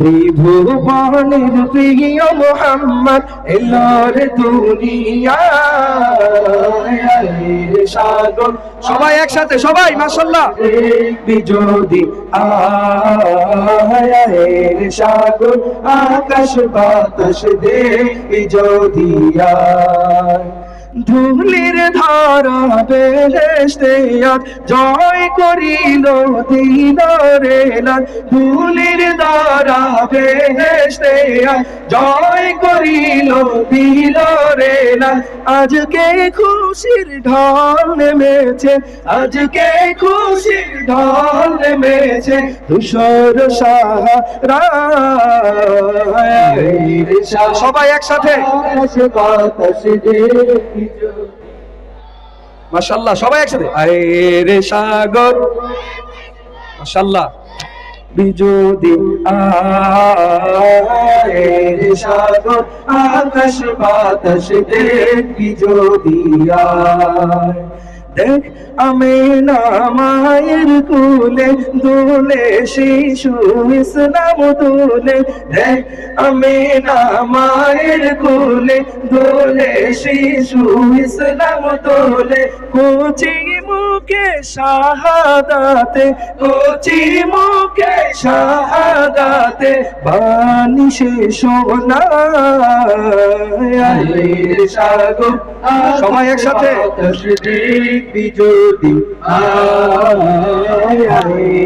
ত্রিভুবনের প্রিয় মোহাম্মদ, এলোর দুনিয়া। সবাই একসাথে, সবাই মাশাল্লাহ দেখবি যদি আয়ের সাগর, আকাশ বাতাস দেখবি যদি ধুলির ধারা বেহেস্তে জয় করিল লাল। ধুলির ধারা বেহেস্তে আজ জয় করিল, দিল রে লাল আজকে খুশির ঢল নেমেছে, আজকে খুশির ঢল নেমেছে তুষর সাহারা সবাই একসাথে। মাশাল্লাহ, সবাই একসাথে। আরে রে সাগর। মাশাল্লাহ। বিজোদি আয়ের সাগর, আকাশ বাতাস দেখবি যদি দেখ, আমি না মায়ের কুলে, দোলে শিশু ইসলাম দোলে দেখ, আমি না মায়ের কুলে, দোলে শিশু ইসলাম দোলে কোচি মুখে শাহাদাতে কচি মুখে শাহাদাতে সে সোনা সবাই একসাথে। দেখবি